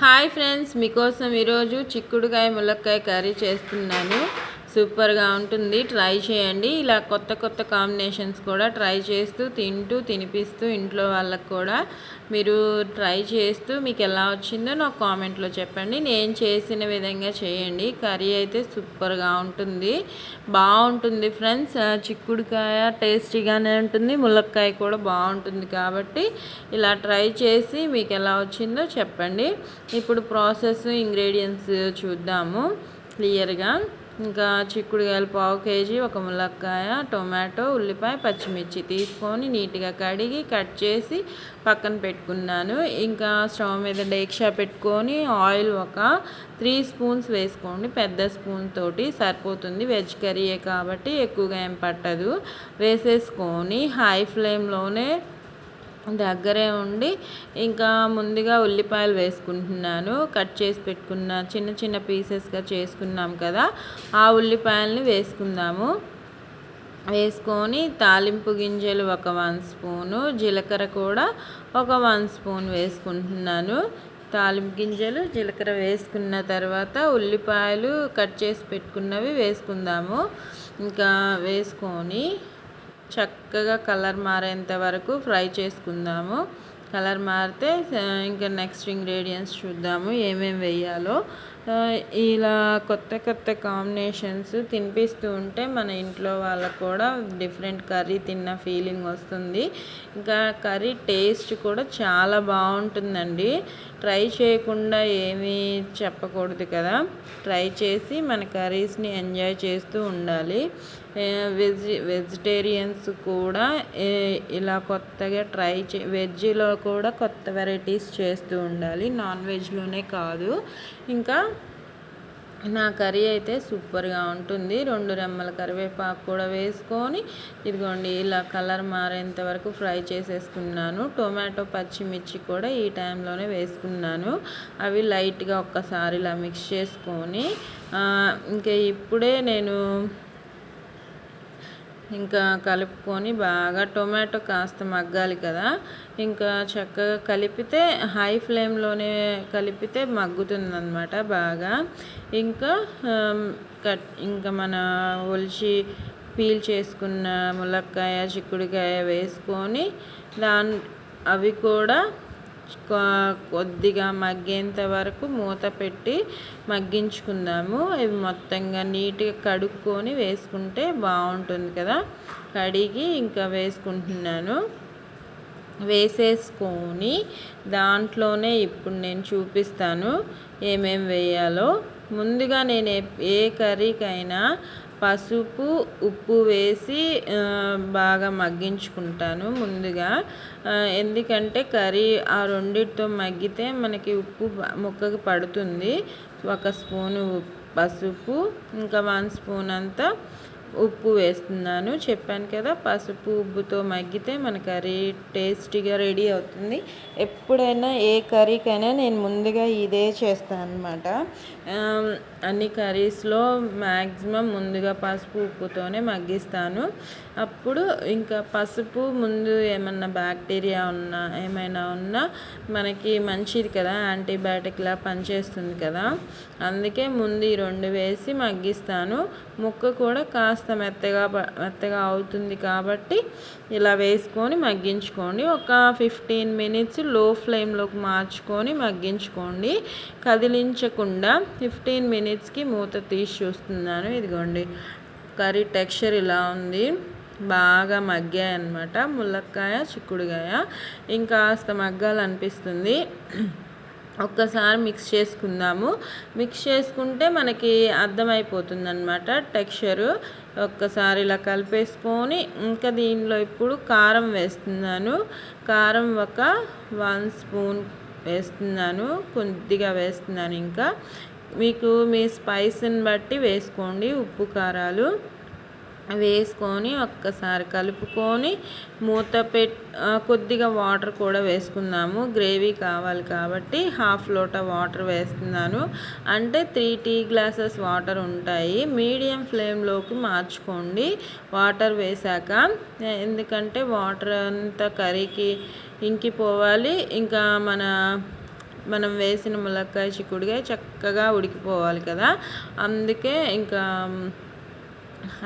Hi friends మీకోసం ఈరోజు చిక్కుడుకాయ ములక్కాయ కర్రీ చేస్తున్నాను. సూపర్గా ఉంటుంది. ట్రై చేయండి. ఇలా కొత్త కొత్త కాంబినేషన్స్ కూడా ట్రై చేస్తూ తింటూ తినిపిస్తూ ఇంట్లో వాళ్ళకు కూడా మీరు ట్రై చేస్తూ మీకు ఎలా వచ్చిందో నాకు కామెంట్లో చెప్పండి. నేను చేసిన విధంగా చేయండి. కర్రీ అయితే సూపర్గా ఉంటుంది. బాగుంటుంది ఫ్రెండ్స్. చిక్కుడుకాయ టేస్టీగానే ఉంటుంది. ములక్కాయ కూడా బాగుంటుంది కాబట్టి ఇలా ట్రై చేసి మీకు ఎలా వచ్చిందో చెప్పండి. ఇప్పుడు ప్రాసెస్ ఇంగ్రీడియంట్స్ చూద్దాము. క్లియర్గా. ఇంకా చిక్కుడుకాయలు పావు కేజీ ఒక ములక్కాయ టొమాటో ఉల్లిపాయ పచ్చిమిర్చి తీసుకొని నీట్గా కడిగి కట్ చేసి పక్కన పెట్టుకున్నాను. ఇంకా స్టవ్ మీద డేక్షా పెట్టుకొని ఆయిల్ ఒక త్రీ స్పూన్స్ వేసుకోండి. పెద్ద స్పూన్ తోటి సరిపోతుంది. వెజ్ కర్రీయే కాబట్టి ఎక్కువగా ఏం పట్టదు. వేసేసుకొని హై ఫ్లేమ్లోనే దగ్గరే ఉండి ఇంకా ముందుగా ఉల్లిపాయలు వేసుకుంటున్నాను. కట్ చేసి పెట్టుకున్న చిన్న చిన్న పీసెస్గా చేసుకున్నాం కదా ఆ ఉల్లిపాయలని వేసుకుందాము. వేసుకొని తాలింపు గింజలు ఒక వన్ స్పూను జీలకర్ర కూడా ఒక వన్ స్పూన్ వేసుకుంటున్నాను. తాలింపు గింజలు జీలకర్ర వేసుకున్న తర్వాత ఉల్లిపాయలు కట్ చేసి పెట్టుకున్నవి వేసుకుందాము. ఇంకా వేసుకొని చక్కగా కలర్ మారేంత వరకు ఫ్రై చేసుకుందాము. కలర్ మారితే ఇంకా నెక్స్ట్ ఇంగ్రీడియంట్స్ చూద్దాము ఏమేమి వేయాలో. ఇలా కొత్త కొత్త కాంబినేషన్స్ తినిపిస్తూ ఉంటే మన ఇంట్లో వాళ్ళకు కూడా డిఫరెంట్ కర్రీ తిన్న ఫీలింగ్ వస్తుంది. ఇంకా కర్రీ టేస్ట్ కూడా చాలా బాగుంటుందండి. ట్రై చేయకుండా ఏమీ చెప్పకూడదు కదా. ట్రై చేసి మన కర్రీస్ని ఎంజాయ్ చేస్తూ ఉండాలి. వెజ్ వెజిటేరియన్స్ కూడా ఇలా కొత్తగా ట్రై చే వెజ్లో కూడా కొత్త వెరైటీస్ చేస్తూ ఉండాలి. నాన్ వెజ్లోనే కాదు. ఇంకా నా కర్రీ అయితే సూపర్గా ఉంటుంది. రెండు రెమ్మల కరివేపాకు కూడా వేసుకొని ఇదిగోండి ఇలా కలర్ మారేంత వరకు ఫ్రై చేసేసుకున్నాను. టొమాటో పచ్చిమిర్చి కూడా ఈ టైంలోనే వేసుకున్నాను. అవి లైట్గా ఒక్కసారి ఇలా మిక్స్ చేసుకొని ఇంకా ఇప్పుడే నేను ఇంకా కలుపుకొని బాగా టొమాటో కాస్త మగ్గాలి కదా. ఇంకా చక్కగా కలిపితే హై ఫ్లేమ్లోనే కలిపితే మగ్గుతుందన్నమాట బాగా. ఇంకా కట్ ఇంకా మన ఒలిచి పీల్ చేసుకున్న ములక్కాయ చిక్కుడుకాయ వేసుకొని దాని అవి కూడా కొద్దిగా మగ్గేంత వరకు మూత పెట్టి మగ్గించుకుందాము. ఇవి మొత్తంగా నీట్గా కడుక్కొని వేసుకుంటే బాగుంటుంది కదా. కడిగి ఇంకా వేసుకుంటున్నాను. వేసేసుకొని దాంట్లోనే ఇప్పుడు నేను చూపిస్తాను ఏమేమి వేయాలో. ముందుగా నేను ఏ కర్రీకైనా పసుపు ఉప్పు వేసి బాగా మగ్గించుకుంటాను ముందుగా. ఎందుకంటే కర్రీ ఆ రెండిటితో మగ్గితే మనకి ఉప్పు ముక్కకి పడుతుంది. ఒక స్పూను పసుపు ఇంకా వన్ స్పూన్ అంతా ఉప్పు వేస్తున్నాను. చెప్పాను కదా పసుపు ఉప్పుతో మగ్గితే మన కర్రీ టేస్టీగా రెడీ అవుతుంది. ఎప్పుడైనా ఏ కర్రీకైనా నేను ముందుగా ఇదే చేస్తాను అనమాట అన్ని కర్రీస్లో మ్యాక్సిమం ముందుగా పసుపు ఉప్పుతోనే మగ్గిస్తాను. అప్పుడు ఇంకా పసుపు ముందు ఏమన్నా బ్యాక్టీరియా ఉన్నా ఏమైనా ఉన్నా మనకి మంచిది కదా యాంటీబయాటిక్లా పనిచేస్తుంది కదా. అందుకే ముందు ఈ రెండు వేసి మగ్గిస్తాను. ముక్క కూడా కాస్త మెత్తగా మెత్తగా అవుతుంది కాబట్టి ఇలా వేసుకొని మగ్గించుకోండి. ఒక ఫిఫ్టీన్ మినిట్స్లో ఫ్లేమ్లోకి మార్చుకొని మగ్గించుకోండి. కదిలించకుండా ఫిఫ్టీన్ మినిట్స్ మినిట్స్కి మూత తీసి చూస్తున్నాను. ఇదిగోండి. కర్రీ టెక్స్చర్ ఇలా ఉంది. బాగా మగ్గాయి అనమాట ములక్కాయ చిక్కుడుకాయ ఇంకాస్త మగ్గాలనిపిస్తుంది. ఒక్కసారి మిక్స్ చేసుకుందాము. మిక్స్ చేసుకుంటే మనకి అర్థమైపోతుంది అనమాట టెక్స్చరు. ఒక్కసారి ఇలా కలిపేసుకొని ఇంకా దీనిలో ఇప్పుడు కారం వేస్తున్నాను. కారం ఒక వన్ స్పూన్ వేస్తున్నాను. కొద్దిగా వేస్తున్నాను ఇంకా. మీకు మీ స్పైస్ని బట్టి వేసుకోండి. ఉప్పు కారాలు వేసుకొని ఒక్కసారి కలుపుకొని మూత పెట్ కొద్దిగా వాటర్ కూడా వేసుకుందాము. గ్రేవీ కావాలి కాబట్టి హాఫ్ లోటా వాటర్ వేస్తున్నాను. అంటే త్రీ టీ గ్లాసెస్ వాటర్ ఉంటాయి. మీడియం ఫ్లేమ్లోకి మార్చుకోండి. వాటర్ వేశాక ఎందుకంటే వాటర్ అంతా కర్రీకి ఇంకిపోవాలి. ఇంకా మన మనం వేసిన ములక్కాయ చిక్కుడుకాయ చక్కగా ఉడికిపోవాలి కదా. అందుకే ఇంకా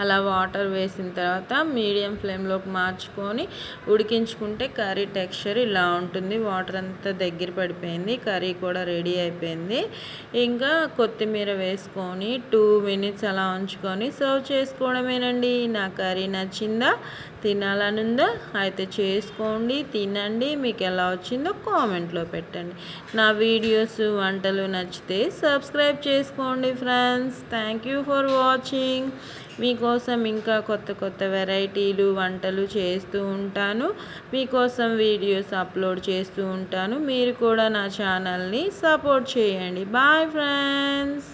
అలా వాటర్ వేసిన తర్వాత మీడియం ఫ్లేమ్లోకి మార్చుకొని ఉడికించుకుంటే కర్రీ టెక్స్చర్ ఇలా ఉంటుంది. వాటర్ అంతా దగ్గర పడిపోయింది కర్రీ కూడా రెడీ అయిపోయింది. ఇంకా కొత్తిమీర వేసుకొని టూ మినిట్స్ అలా ఉంచుకొని సర్వ్ చేసుకోవడమేనండి. నా కర్రీ నచ్చిందా? తినాలనుందా అయితే చేసుకోండి తినండి. మీకు ఎలా వచ్చిందో కామెంట్లో పెట్టండి. నా వీడియోస్ వంటలు నచ్చితే సబ్స్క్రైబ్ చేసుకోండి friends. Thank you for watching మీకోసం ఇంకా కొత్త కొత్త వెరైటీలు వంటలు చేస్తూ ఉంటాను. మీకోసం వీడియోస్ అప్లోడ్ చేస్తూ ఉంటాను. మీరు కూడా నా ఛానల్ని సపోర్ట్ చేయండి. Bye friends